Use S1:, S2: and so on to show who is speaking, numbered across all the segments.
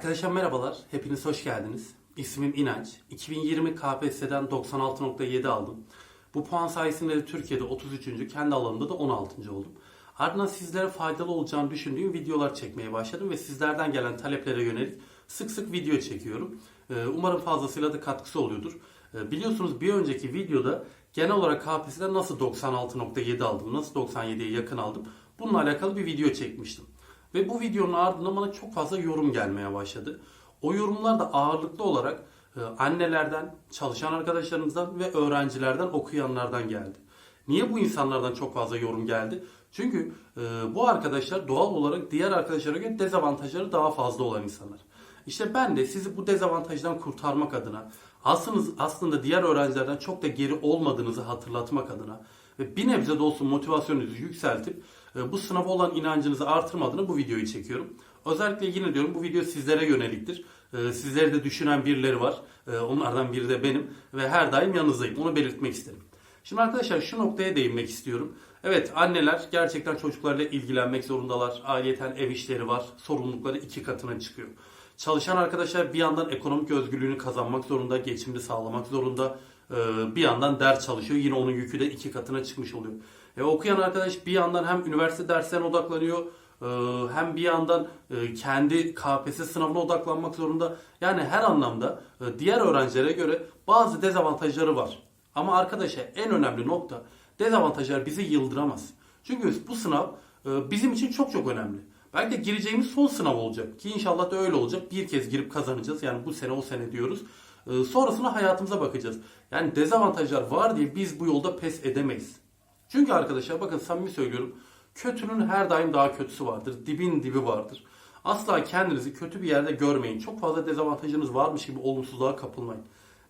S1: Arkadaşlar merhabalar. Hepiniz hoş geldiniz. İsmim İnanç. 2020 KPSS'den 96.7 aldım. Bu puan sayesinde de Türkiye'de 33. kendi alanımda da 16. oldum. Ardından sizlere faydalı olacağını düşündüğüm videolar çekmeye başladım ve sizlerden gelen taleplere yönelik sık sık video çekiyorum. Ee, Umarım fazlasıyla da katkısı oluyordur. Ee, Biliyorsunuz bir önceki videoda genel olarak KPSS'den nasıl 96.7 aldım, nasıl 97'ye yakın aldım bununla alakalı bir video çekmiştim. Ve bu videonun ardından bana çok fazla yorum gelmeye başladı. O yorumlar da ağırlıklı olarak e, annelerden, çalışan arkadaşlarımızdan ve öğrencilerden, okuyanlardan geldi. Niye bu insanlardan çok fazla yorum geldi? Çünkü e, bu arkadaşlar doğal olarak diğer arkadaşlara göre dezavantajları daha fazla olan insanlar. İşte ben de sizi bu dezavantajdan kurtarmak adına, aslında, aslında diğer öğrencilerden çok da geri olmadığınızı hatırlatmak adına ve bir nebze de olsun motivasyonunuzu yükseltip bu sınava olan inancınızı artırma adına bu videoyu çekiyorum. Özellikle yine diyorum bu video sizlere yöneliktir. E, Sizleri de düşünen birileri var. E, Onlardan biri de benim ve her daim yanınızdayım. Onu belirtmek isterim. Şimdi arkadaşlar şu noktaya değinmek istiyorum. Evet anneler gerçekten çocuklarla ilgilenmek zorundalar. Ailiyeten ev işleri var. Sorumlulukları iki katına çıkıyor. Çalışan arkadaşlar bir yandan ekonomik özgürlüğünü kazanmak zorunda, geçimini sağlamak zorunda. Ee, Bir yandan ders çalışıyor. Yine onun yükü de iki katına çıkmış oluyor. E, okuyan arkadaş bir yandan hem üniversite derslerine odaklanıyor, e, hem bir yandan e, kendi KPSS sınavına odaklanmak zorunda. Yani her anlamda e, diğer öğrencilere göre bazı dezavantajları var. Ama arkadaşlar en önemli nokta dezavantajlar bizi yıldıramaz. Çünkü bu sınav bizim için çok çok önemli. Belki de gireceğimiz son sınav olacak ki inşallah da öyle olacak. Bir kez girip kazanacağız. Yani bu sene o sene diyoruz. Sonrasında hayatımıza bakacağız. Yani dezavantajlar var diye biz bu yolda pes edemeyiz. Çünkü arkadaşlar bakın samimi söylüyorum. Kötünün her daim daha kötüsü vardır. Dibin dibi vardır. Asla kendinizi kötü bir yerde görmeyin. Çok fazla dezavantajınız varmış gibi olumsuzluğa kapılmayın.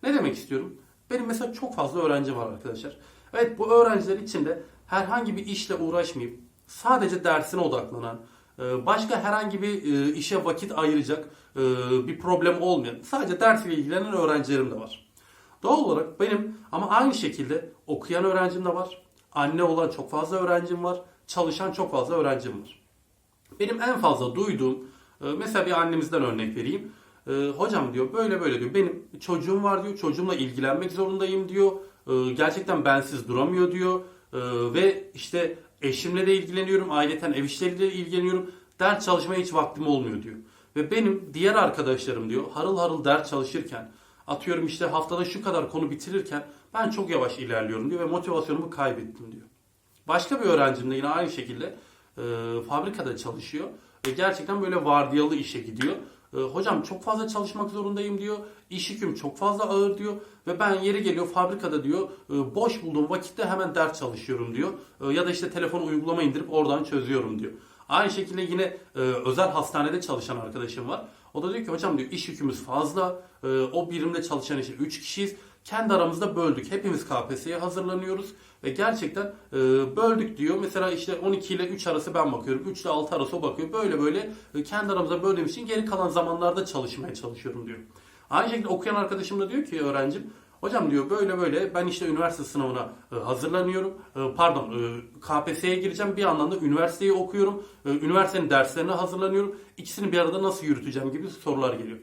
S1: Ne demek istiyorum? Benim mesela çok fazla öğrenci var arkadaşlar. Evet bu öğrenciler içinde herhangi bir işle uğraşmayıp sadece dersine odaklanan, e, başka herhangi bir e, işe vakit ayıracak e, bir problem olmayan, sadece dersiyle ilgilenen öğrencilerim de var. Doğal olarak benim ama aynı şekilde okuyan öğrencim de var. Anne olan çok fazla öğrencim var. Çalışan çok fazla öğrencim var. Benim en fazla duyduğum e, mesela bir annemizden örnek vereyim. E, Hocam diyor böyle böyle diyor. Benim çocuğum var diyor. Çocuğumla ilgilenmek zorundayım diyor. E, Gerçekten bensiz duramıyor diyor. Ve işte eşimle de ilgileniyorum. Aileten ev işleriyle ilgileniyorum. Ders çalışmaya hiç vaktim olmuyor diyor. Ve benim diğer arkadaşlarım diyor harıl harıl ders çalışırken atıyorum işte haftada şu kadar konu bitirirken ben çok yavaş ilerliyorum diyor ve motivasyonumu kaybettim diyor. Başka bir öğrencim de yine aynı şekilde e, fabrikada çalışıyor ve gerçekten böyle vardiyalı işe gidiyor. E, hocam çok fazla çalışmak zorundayım diyor. İş yüküm çok fazla ağır diyor ve ben yeri geliyor fabrikada diyor e, boş bulduğum vakitte hemen ders çalışıyorum diyor. E, ya da işte telefon uygulama indirip oradan çözüyorum diyor. Aynı şekilde yine e, özel hastanede çalışan arkadaşım var. O da diyor ki hocam diyor iş yükümüz fazla. E, o birimde çalışan işte 3 kişiyiz. Kendi aramızda böldük. Hepimiz KPSS'ye hazırlanıyoruz. Ve gerçekten e, böldük diyor. Mesela işte 12 ile 3 arası ben bakıyorum. 3 ile 6 arası o bakıyor. Böyle böyle e, kendi aramızda böldüğüm için geri kalan zamanlarda çalışmaya çalışıyorum diyor. Aynı şekilde okuyan arkadaşım da diyor ki öğrencim Hocam diyor böyle böyle ben işte üniversite sınavına e, hazırlanıyorum. E, Pardon e, KPSS'ye gireceğim. Bir yandan da üniversiteyi okuyorum. Üniversitenin derslerine hazırlanıyorum. İkisini bir arada nasıl yürüteceğim gibi sorular geliyor.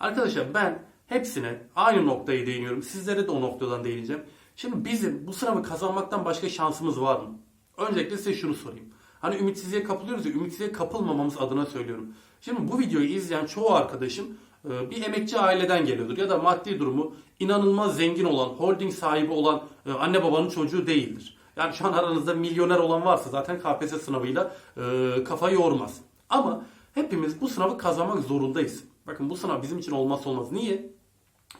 S1: Arkadaşlar ben hepsine aynı noktayı değiniyorum. Sizlere de o noktadan değineceğim. Şimdi bizim bu sınavı kazanmaktan başka şansımız var mı? Öncelikle size şunu sorayım. Hani ümitsizliğe kapılıyoruz ya, ümitsizliğe kapılmamamız adına söylüyorum. Şimdi bu videoyu izleyen çoğu arkadaşım e, bir emekçi aileden geliyordur ya da maddi durumu inanılmaz zengin olan, holding sahibi olan e, anne babanın çocuğu değildir. Yani şu an aranızda milyoner olan varsa zaten KPSS sınavıyla e, kafa yormaz. Ama hepimiz bu sınavı kazanmak zorundayız. Bakın bu sınav bizim için olmazsa olmaz. Niye?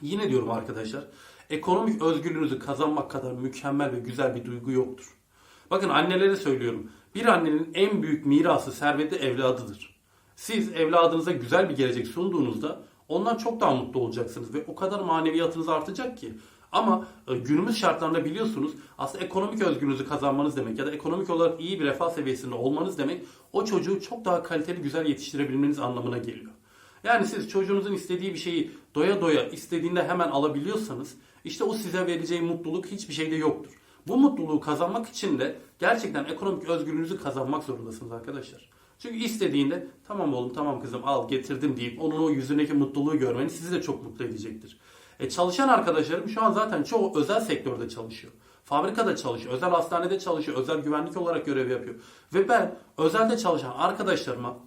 S1: Yine diyorum arkadaşlar. Ekonomik özgürlüğünüzü kazanmak kadar mükemmel ve güzel bir duygu yoktur. Bakın annelere söylüyorum. Bir annenin en büyük mirası, serveti evladıdır. Siz evladınıza güzel bir gelecek sunduğunuzda ondan çok daha mutlu olacaksınız ve o kadar maneviyatınız artacak ki. Ama e, günümüz şartlarında biliyorsunuz aslında ekonomik özgürlüğünüzü kazanmanız demek ya da ekonomik olarak iyi bir refah seviyesinde olmanız demek o çocuğu çok daha kaliteli güzel yetiştirebilmeniz anlamına geliyor. Yani siz çocuğunuzun istediği bir şeyi doya doya istediğinde hemen alabiliyorsanız işte o size vereceği mutluluk hiçbir şeyde yoktur. Bu mutluluğu kazanmak için de gerçekten ekonomik özgürlüğünüzü kazanmak zorundasınız arkadaşlar. Çünkü istediğinde tamam oğlum tamam kızım al getirdim deyip onun o yüzündeki mutluluğu görmeniz sizi de çok mutlu edecektir. E çalışan arkadaşlarım şu an zaten çoğu özel sektörde çalışıyor. Fabrikada çalışıyor, özel hastanede çalışıyor, özel güvenlik olarak görev yapıyor. Ve ben özelde çalışan arkadaşlarıma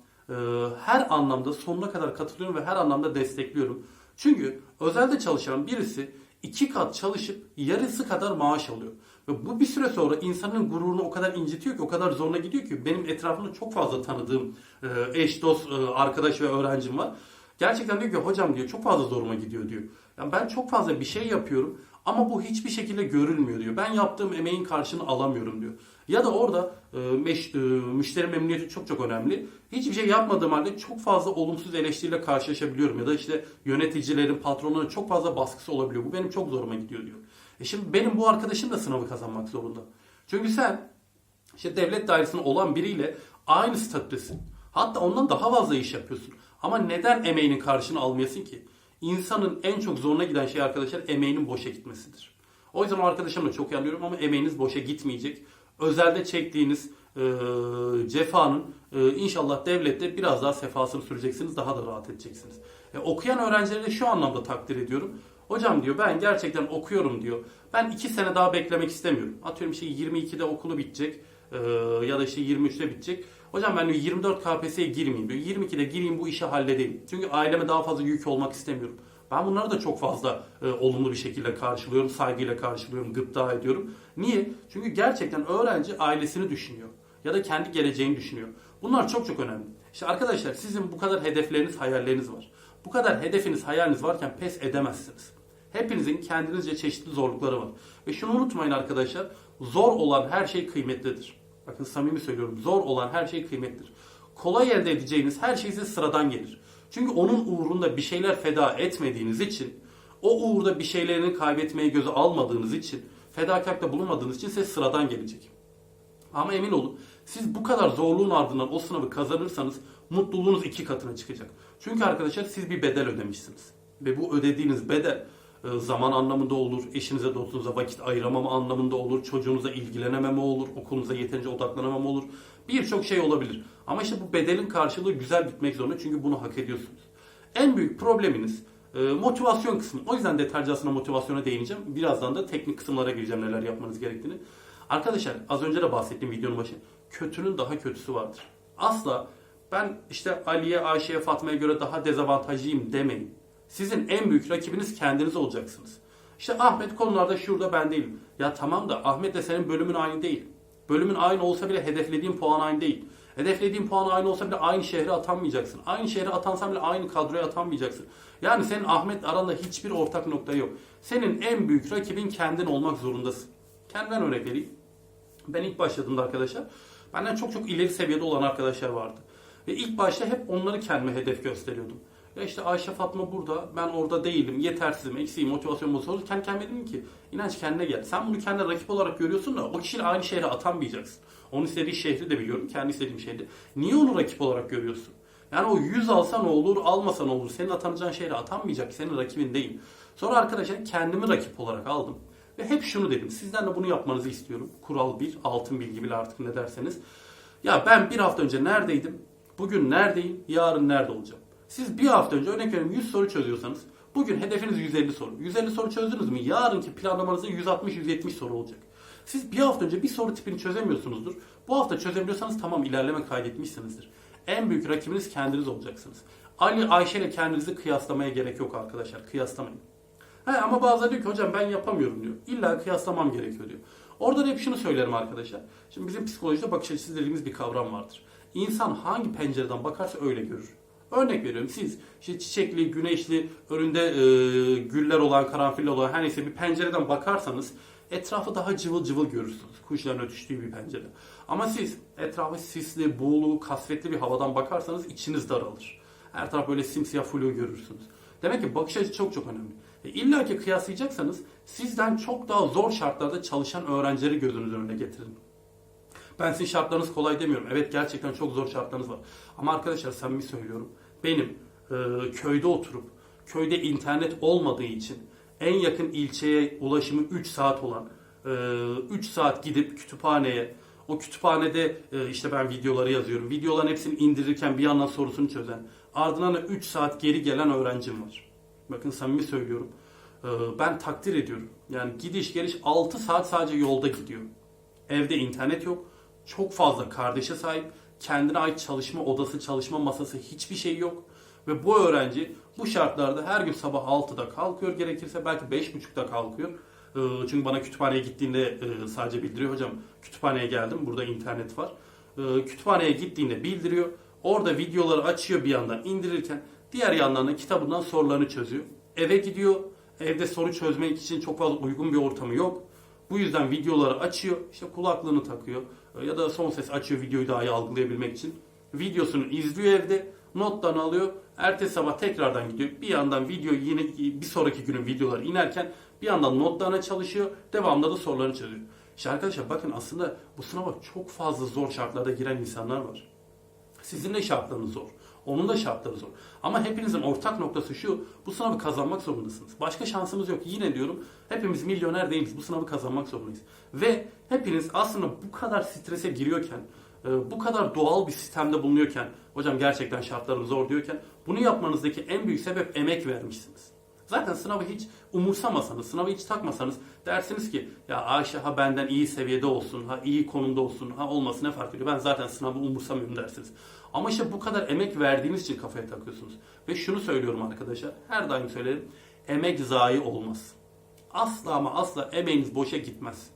S1: her anlamda sonuna kadar katılıyorum ve her anlamda destekliyorum. Çünkü özelde çalışan birisi iki kat çalışıp yarısı kadar maaş alıyor. Ve bu bir süre sonra insanın gururunu o kadar incitiyor ki, o kadar zoruna gidiyor ki benim etrafımda çok fazla tanıdığım e, eş, dost, e, arkadaş ve öğrencim var. Gerçekten diyor ki hocam diyor çok fazla zoruma gidiyor diyor. Yani ben çok fazla bir şey yapıyorum ama bu hiçbir şekilde görülmüyor diyor. Ben yaptığım emeğin karşılığını alamıyorum diyor. Ya da orada e, meş, e, müşteri memnuniyeti çok çok önemli. Hiçbir şey yapmadığım halde çok fazla olumsuz eleştiriyle karşılaşabiliyorum. Ya da işte yöneticilerin, patronların çok fazla baskısı olabiliyor. Bu benim çok zoruma gidiyor diyor. E şimdi benim bu arkadaşım da sınavı kazanmak zorunda. Çünkü sen işte devlet dairesinde olan biriyle aynı statüdesin. Hatta ondan daha fazla iş yapıyorsun. Ama neden emeğinin karşını almayasın ki? İnsanın en çok zoruna giden şey arkadaşlar emeğinin boşa gitmesidir. O yüzden o arkadaşımla çok iyi anlıyorum ama emeğiniz boşa gitmeyecek. Özelde çektiğiniz e, cefanın e, inşallah devlette biraz daha sefasını süreceksiniz. Daha da rahat edeceksiniz. E, okuyan öğrencileri de şu anlamda takdir ediyorum. Hocam diyor ben gerçekten okuyorum diyor. Ben iki sene daha beklemek istemiyorum. Atıyorum işte 22'de okulu bitecek e, ya da işte 23'te bitecek. Hocam ben diyor 24 KPSS'ye girmeyeyim diyor. 22'de gireyim bu işi halledeyim. Çünkü aileme daha fazla yük olmak istemiyorum. Ben bunları da çok fazla e, olumlu bir şekilde karşılıyorum, saygıyla karşılıyorum, gıpta ediyorum. Niye? Çünkü gerçekten öğrenci ailesini düşünüyor ya da kendi geleceğini düşünüyor. Bunlar çok çok önemli. İşte arkadaşlar sizin bu kadar hedefleriniz, hayalleriniz var. Bu kadar hedefiniz, hayaliniz varken pes edemezsiniz. Hepinizin kendinizce çeşitli zorlukları var. Ve şunu unutmayın arkadaşlar, zor olan her şey kıymetlidir. Bakın samimi söylüyorum, zor olan her şey kıymetlidir. Kolay elde edeceğiniz her şey size sıradan gelir. Çünkü onun uğrunda bir şeyler feda etmediğiniz için, o uğurda bir şeylerini kaybetmeyi göze almadığınız için, fedakarlıkta bulunmadığınız için size sıradan gelecek. Ama emin olun siz bu kadar zorluğun ardından o sınavı kazanırsanız mutluluğunuz iki katına çıkacak. Çünkü arkadaşlar siz bir bedel ödemişsiniz. Ve bu ödediğiniz bedel e, zaman anlamında olur, eşinize dostunuza vakit ayıramama anlamında olur, çocuğunuza ilgilenememe olur, okulunuza yeterince odaklanamama olur. Birçok şey olabilir. Ama işte bu bedelin karşılığı güzel bitmek zorunda çünkü bunu hak ediyorsunuz. En büyük probleminiz e, motivasyon kısmı. O yüzden detaylıca aslında motivasyona değineceğim. Birazdan da teknik kısımlara gireceğim neler yapmanız gerektiğini. Arkadaşlar az önce de bahsettiğim videonun başı. Kötünün daha kötüsü vardır. Asla ben işte Ali'ye, Ayşe'ye, Fatma'ya göre daha dezavantajlıyım demeyin. Sizin en büyük rakibiniz kendiniz olacaksınız. İşte Ahmet konularda şurada ben değilim. Ya tamam da Ahmet de senin bölümün aynı değil. Bölümün aynı olsa bile hedeflediğin puan aynı değil. Hedeflediğin puan aynı olsa bile aynı şehre atanmayacaksın. Aynı şehre atansan bile aynı kadroya atanmayacaksın. Yani senin Ahmet aranda hiçbir ortak nokta yok. Senin en büyük rakibin kendin olmak zorundasın. Kendimden örnek vereyim. Ben ilk başladığımda arkadaşlar benden çok çok ileri seviyede olan arkadaşlar vardı. Ve ilk başta hep onları kendime hedef gösteriyordum. Ya işte Ayşe Fatma burada, ben orada değilim, yetersizim, eksiğim, motivasyon bozulur. Kendi kendime dedim ki, inanç kendine gel. Sen bunu kendine rakip olarak görüyorsun da o kişiyle aynı şehre atanmayacaksın. Onun istediği şehri de biliyorum, kendi istediğim şehri. Niye onu rakip olarak görüyorsun? Yani o 100 alsa ne olur, almasa ne olur? Senin atanacağın şehre atanmayacak, senin rakibin değil. Sonra arkadaşlar kendimi rakip olarak aldım. Ve hep şunu dedim, sizden de bunu yapmanızı istiyorum. Kural 1, altın bilgi bile artık ne derseniz. Ya ben bir hafta önce neredeydim? Bugün neredeyim? Yarın nerede olacağım? Siz bir hafta önce örnek veriyorum 100 soru çözüyorsanız bugün hedefiniz 150 soru. 150 soru çözdünüz mü? Yarınki planlamanızda 160-170 soru olacak. Siz bir hafta önce bir soru tipini çözemiyorsunuzdur. Bu hafta çözebiliyorsanız tamam ilerleme kaydetmişsinizdir. En büyük rakibiniz kendiniz olacaksınız. Ali Ayşe ile kendinizi kıyaslamaya gerek yok arkadaşlar. Kıyaslamayın. He, ama bazıları diyor ki hocam ben yapamıyorum diyor. İlla kıyaslamam gerekiyor diyor. Orada da hep şunu söylerim arkadaşlar. Şimdi bizim psikolojide bakış açısı dediğimiz bir kavram vardır. İnsan hangi pencereden bakarsa öyle görür. Örnek veriyorum siz işte çiçekli, güneşli, önünde e, güller olan, karanfilli olan her neyse bir pencereden bakarsanız etrafı daha cıvıl cıvıl görürsünüz. Kuşların ötüştüğü bir pencere. Ama siz etrafı sisli, buğulu, kasvetli bir havadan bakarsanız içiniz daralır. Her taraf böyle simsiyah flu görürsünüz. Demek ki bakış açısı çok çok önemli. E İlla ki kıyaslayacaksanız sizden çok daha zor şartlarda çalışan öğrencileri gözünüzün önüne getirin. Ben sizin şartlarınız kolay demiyorum. Evet gerçekten çok zor şartlarınız var. Ama arkadaşlar samimi söylüyorum. Benim e, köyde oturup köyde internet olmadığı için en yakın ilçeye ulaşımı 3 saat olan 3 saat gidip kütüphaneye O kütüphanede e, işte ben videoları yazıyorum. Videoların hepsini indirirken bir yandan sorusunu çözen. Ardından da 3 saat geri gelen öğrencim var. Bakın samimi söylüyorum. E, Ben takdir ediyorum. Yani gidiş geliş 6 saat sadece yolda gidiyor. Evde internet yok. Çok fazla kardeşe sahip. Kendine ait çalışma odası, çalışma masası hiçbir şey yok. Ve bu öğrenci bu şartlarda her gün sabah 6'da kalkıyor. Gerekirse belki 5.30'da kalkıyor. Ee, Çünkü bana kütüphaneye gittiğinde e, sadece bildiriyor. Hocam kütüphaneye geldim. Burada internet var. Ee, Kütüphaneye gittiğinde bildiriyor. Orada videoları açıyor bir yandan indirirken. Diğer yandan da kitabından sorularını çözüyor. Eve gidiyor. Evde soru çözmek için çok fazla uygun bir ortamı yok. Bu yüzden videoları açıyor, işte kulaklığını takıyor e, ya da son ses açıyor videoyu daha iyi algılayabilmek için. Videosunu izliyor evde, notlarını alıyor. Ertesi sabah tekrardan gidiyor. Bir yandan video yine bir sonraki günün videoları inerken bir yandan notlarına çalışıyor. Devamında da sorularını çözüyor. İşte arkadaşlar bakın aslında bu sınava çok fazla zor şartlarda giren insanlar var. Sizin de şartlarınız zor. Onun da şartları zor. Ama hepinizin ortak noktası şu. Bu sınavı kazanmak zorundasınız. Başka şansımız yok. Yine diyorum hepimiz milyoner değiliz. Bu sınavı kazanmak zorundayız. Ve hepiniz aslında bu kadar strese giriyorken, e, bu kadar doğal bir sistemde bulunuyorken, hocam gerçekten şartlarım zor diyorken bunu yapmanızdaki en büyük sebep emek vermişsiniz. Zaten sınavı hiç umursamasanız, sınavı hiç takmasanız dersiniz ki ya Ayşe ha benden iyi seviyede olsun, ha iyi konumda olsun, ha olması ne fark ediyor? Ben zaten sınavı umursamıyorum dersiniz. Ama işte bu kadar emek verdiğiniz için kafaya takıyorsunuz. Ve şunu söylüyorum arkadaşlar, her daim söylerim, emek zayi olmaz. Asla ama asla emeğiniz boşa gitmez.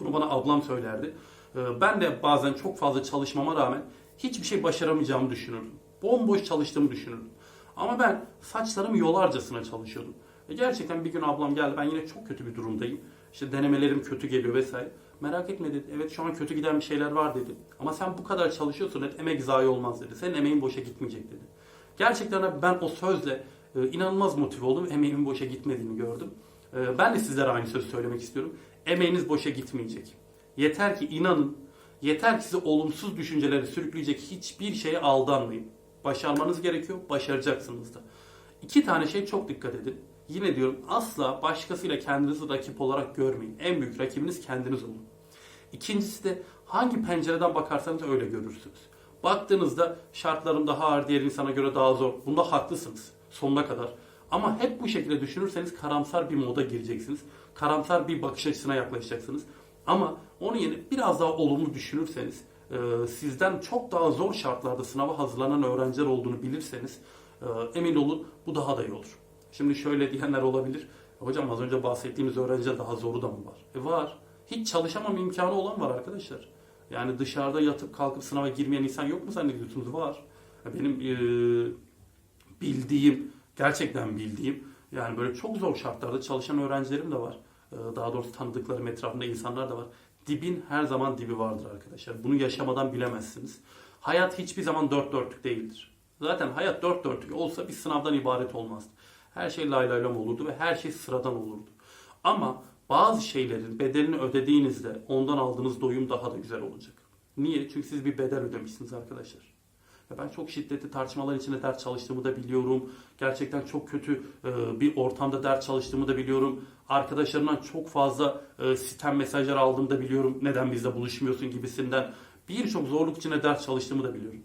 S1: Bunu bana ablam söylerdi. Ee, Ben de bazen çok fazla çalışmama rağmen hiçbir şey başaramayacağımı düşünürdüm. Bomboş çalıştığımı düşünürdüm. Ama ben saçlarımı yolarcasına çalışıyordum. Gerçekten bir gün ablam geldi. Ben yine çok kötü bir durumdayım. İşte denemelerim kötü geliyor vesaire. Merak etme dedi. Evet şu an kötü giden bir şeyler var dedi. Ama sen bu kadar çalışıyorsun et emek zayi olmaz dedi. Senin emeğin boşa gitmeyecek dedi. Gerçekten ben o sözle e, inanılmaz motive oldum. Emeğimin boşa gitmediğini gördüm. E, Ben de sizlere aynı sözü söylemek istiyorum. Emeğiniz boşa gitmeyecek. Yeter ki inanın. Yeter ki sizi olumsuz düşüncelere sürükleyecek hiçbir şeye aldanmayın. Başarmanız gerekiyor, başaracaksınız da. İki tane şey çok dikkat edin. Yine diyorum asla başkasıyla kendinizi rakip olarak görmeyin. En büyük rakibiniz kendiniz olun. İkincisi de hangi pencereden bakarsanız öyle görürsünüz. Baktığınızda şartlarım daha ağır, diğer insana göre daha zor. Bunda haklısınız sonuna kadar. Ama hep bu şekilde düşünürseniz karamsar bir moda gireceksiniz. Karamsar bir bakış açısına yaklaşacaksınız. Ama onun yerine biraz daha olumlu düşünürseniz, e, sizden çok daha zor şartlarda sınava hazırlanan öğrenciler olduğunu bilirseniz e, emin olun bu daha da iyi olur. Şimdi şöyle diyenler olabilir. Hocam az önce bahsettiğimiz öğrenciler daha zoru da mı var? E var. Hiç çalışamam imkanı olan var arkadaşlar. Yani dışarıda yatıp kalkıp sınava girmeyen insan yok mu zannediyorsunuz? Var. Benim e, bildiğim, gerçekten bildiğim yani böyle çok zor şartlarda çalışan öğrencilerim de var. Ee, Daha doğrusu tanıdıklarım etrafında insanlar da var. Dibin her zaman dibi vardır arkadaşlar. Bunu yaşamadan bilemezsiniz. Hayat hiçbir zaman dört dörtlük değildir. Zaten hayat dört dörtlük olsa bir sınavdan ibaret olmazdı. Her şey lay lay olurdu ve her şey sıradan olurdu. Ama bazı şeylerin bedelini ödediğinizde ondan aldığınız doyum daha da güzel olacak. Niye? Çünkü siz bir bedel ödemişsiniz arkadaşlar. Ya ben çok şiddetli tartışmalar içinde ders çalıştığımı da biliyorum. Gerçekten çok kötü e, bir ortamda ders çalıştığımı da biliyorum. Arkadaşlarımdan çok fazla e, sitem mesajlar aldığımı da biliyorum. Neden bizle buluşmuyorsun gibisinden. Birçok zorluk içinde ders çalıştığımı da biliyorum.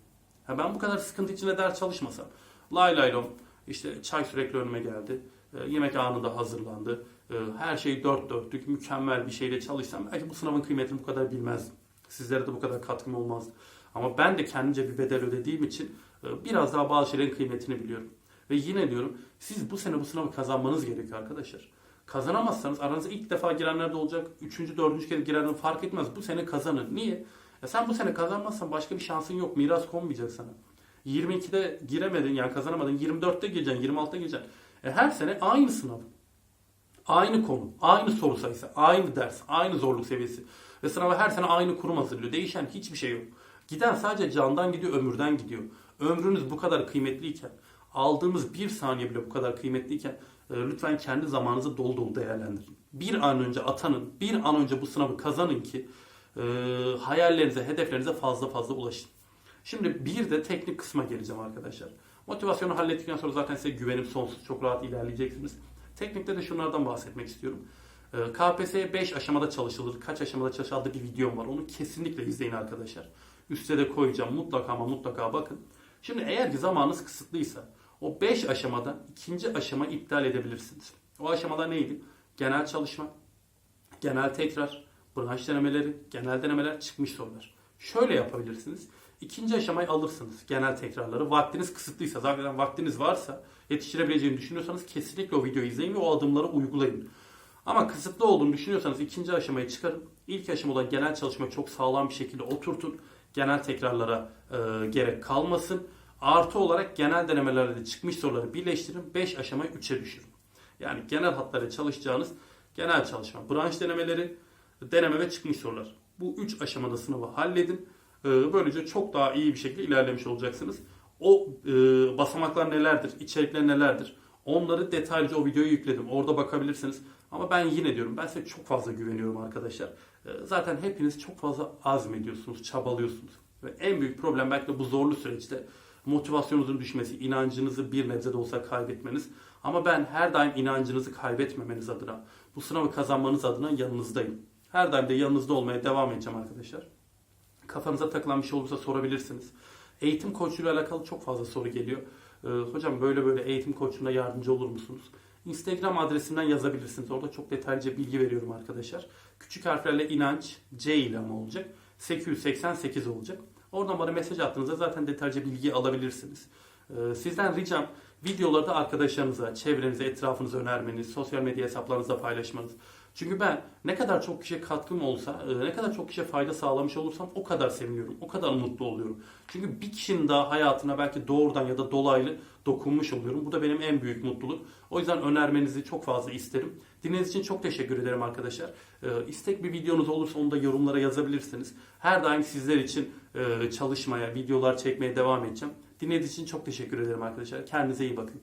S1: Ha ben bu kadar sıkıntı içinde ders çalışmasam. Lay lay lom. İşte çay sürekli önüme geldi. E, yemek anında hazırlandı. E, her şey dört dörtlük, mükemmel bir şeyle çalışsam belki bu sınavın kıymetini bu kadar bilmezdim. Sizlere de bu kadar katkım olmazdı. Ama ben de kendimce bir bedel ödediğim için e, biraz daha bazı şeylerin kıymetini biliyorum. Ve yine diyorum siz bu sene bu sınavı kazanmanız gerekiyor arkadaşlar. Kazanamazsanız aranıza ilk defa girenler de olacak. Üçüncü, dördüncü kez girenler fark etmez. Bu sene kazanın. Niye? Ya sen bu sene kazanmazsan başka bir şansın yok. Miras konmayacak sana. 22'de giremedin yani kazanamadın. 24'te gireceksin, 26'da gireceksin. E her sene aynı sınav. Aynı konu, aynı soru sayısı, aynı ders, aynı zorluk seviyesi. Ve sınava her sene aynı kurum hazırlıyor. Değişen hiçbir şey yok. Giden sadece candan gidiyor, ömürden gidiyor. Ömrünüz bu kadar kıymetliyken, aldığımız bir saniye bile bu kadar kıymetliyken e, lütfen kendi zamanınızı dolu dolu değerlendirin. Bir an önce atanın, bir an önce bu sınavı kazanın ki e, hayallerinize, hedeflerinize fazla fazla ulaşın. Şimdi bir de teknik kısma geleceğim arkadaşlar. Motivasyonu hallettikten sonra zaten size güvenim sonsuz. Çok rahat ilerleyeceksiniz. Teknikte de şunlardan bahsetmek istiyorum. Ee, KPSS'ye 5 aşamada çalışılır. Kaç aşamada çalışıldığı bir videom var. Onu kesinlikle izleyin arkadaşlar. Üste de koyacağım. Mutlaka ama mutlaka bakın. Şimdi eğer ki zamanınız kısıtlıysa o 5 aşamada ikinci aşama iptal edebilirsiniz. O aşamalar neydi? Genel çalışma, genel tekrar, branş denemeleri, genel denemeler, çıkmış sorular. Şöyle yapabilirsiniz. İkinci aşamayı alırsınız. Genel tekrarları. Vaktiniz kısıtlıysa, zaten vaktiniz varsa, yetiştirebileceğini düşünüyorsanız kesinlikle o videoyu izleyin ve o adımları uygulayın. Ama kısıtlı olduğunu düşünüyorsanız ikinci aşamayı çıkarın. İlk aşama olan genel çalışmayı çok sağlam bir şekilde oturtun. Genel tekrarlara e, gerek kalmasın. Artı olarak genel denemelerde de çıkmış soruları birleştirin. 5 aşamayı 3'e düşürün. Yani genel hatlara çalışacağınız genel çalışma, branş denemeleri, deneme ve çıkmış sorular. Bu 3 aşamada sınavı halledin. E, böylece çok daha iyi bir şekilde ilerlemiş olacaksınız. O e, basamaklar nelerdir, içerikler nelerdir? Onları detaylıca o videoya yükledim. Orada bakabilirsiniz. Ama ben yine diyorum ben size çok fazla güveniyorum arkadaşlar. Ee, Zaten hepiniz çok fazla azmediyorsunuz, çabalıyorsunuz. Ve en büyük problem belki de bu zorlu süreçte motivasyonunuzun düşmesi, inancınızı bir nebze de olsa kaybetmeniz. Ama ben her daim inancınızı kaybetmemeniz adına, bu sınavı kazanmanız adına yanınızdayım. Her daim de yanınızda olmaya devam edeceğim arkadaşlar. Kafanıza takılan bir şey olursa sorabilirsiniz. Eğitim koçluğuyla alakalı çok fazla soru geliyor. Ee, hocam böyle böyle eğitim koçluğuna yardımcı olur musunuz? Instagram adresimden yazabilirsiniz. Orada çok detaylıca bilgi veriyorum arkadaşlar. Küçük harflerle inanç C ile ama olacak. 888 olacak. Oradan bana mesaj attığınızda zaten detaylıca bilgi alabilirsiniz. Ee, sizden ricam videoları da arkadaşlarınıza, çevrenize, etrafınıza önermeniz, sosyal medya hesaplarınızda paylaşmanız. Çünkü ben ne kadar çok kişiye katkım olsa, e, ne kadar çok kişiye fayda sağlamış olursam o kadar seviniyorum, o kadar mutlu oluyorum. Çünkü bir kişinin daha hayatına belki doğrudan ya da dolaylı dokunmuş oluyorum. Bu da benim en büyük mutluluk. O yüzden önermenizi çok fazla isterim. Dinlediğiniz için çok teşekkür ederim arkadaşlar. E, İstek bir videonuz olursa onu da yorumlara yazabilirsiniz. Her daim sizler için e, çalışmaya, videolar çekmeye devam edeceğim. Dinlediğiniz için çok teşekkür ederim arkadaşlar. Kendinize iyi bakın.